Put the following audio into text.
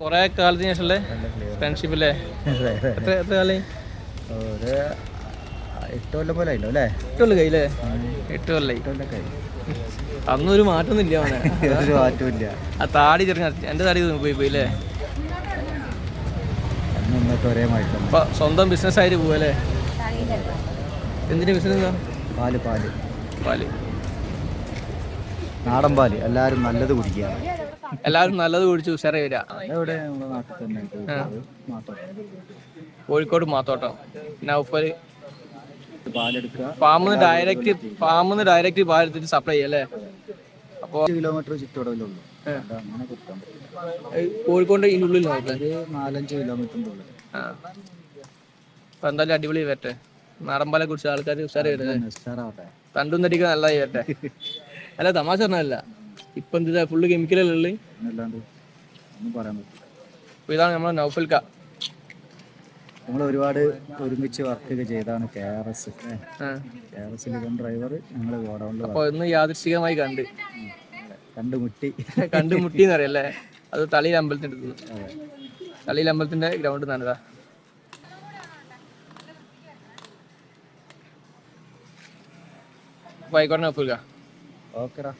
കൊറേ കാലത്തിന് ശേഷമല്ലേ? ഫ്രണ്ട്ഷിപ്പ് അല്ലേ എത്ര എത്ര കാലം ഒരു എട്ട് കൊല്ലം പോലെ ആയില്ലോ അല്ലേ? എട്ട് കൊല്ലം കയ്യില്ലേ എട്ട് കൊല്ലായി എട്ട് കൊല്ലം കഴിഞ്ഞു അന്നും ഒരു മാറ്റമൊന്നുമില്ല അവനെ. ഒരു മാറ്റമില്ല ആ താടി ചെറിയ എന്റെ താടി പോയി പോയി അല്ലേ? ഒരേ മാറ്റം. സ്വന്തം ബിസിനസ് ആയിട്ട് പോവല്ലേ എന്തിന്റെ ബിസിനസ് പാൽ പാൽ. പാൽ. നാടൻ പാൽ. എല്ലാവരും നല്ലത് കുടിക്കുക. എല്ലാവരും നല്ലത് കുടിച്ച് ഉഷാറായി വരിക. കോഴിക്കോട് മാത്തോട്ടം. നൗഫൽ പാലെടുക്കുക. ഫാമിന്ന് ഡയറക്റ്റ് ഫാമിന്ന് ഡയറക്റ്റ് പാലെടുത്തിട്ട് സപ്ലൈ ചെയ്യല്ലേ അപ്പോ കിലോമീറ്റർ കുത്താൻ കോഴിക്കോട് ഇതിനുള്ളിൽ നാലഞ്ച് കിലോമീറ്റർ അപ്പൊ എന്തായാലും അടിപൊളി വരട്ടെ. നാടമ്പാലെ കുറിച്ച് ആൾക്കാർ ഉഷാറായി വരട്ടെ തണ്ടും തടിക്കാൻ നല്ലതായി വരട്ടെ. അല്ല തമാശ പറഞ്ഞല്ല ഇപ്പൊ എന്താ ഫുള്ള് കെമിക്കലല്ലേ ഉള്ളത് എന്നല്ലാണ്ട് പറയാൻ പറ്റില്ല. അപ്പൊ ഇതാണ് നമ്മളെ നൗഫൽക്ക. നമ്മൾ ഒരുപാട് ഒരുമിച്ച് വർക്ക് ഒക്കെ ചെയ്താണ് K R S. K R S driver ഞങ്ങൾ ഗോഡൗണിൽ അപ്പൊ ഇന്ന് യാദൃശികമായി കണ്ട്. കണ്ടുമുട്ടി. കണ്ടുമുട്ടി എന്നറിയല്ലേ അത് തളിയിൽ അമ്പലത്തിന്റെ അടുത്ത് തളിയിൽ അമ്പലത്തിന്റെ ഗ്രൗണ്ട് അപ്പൊ ആയിക്കോട്ടെ നൗഫൽക്ക. ഓക്കെടാ.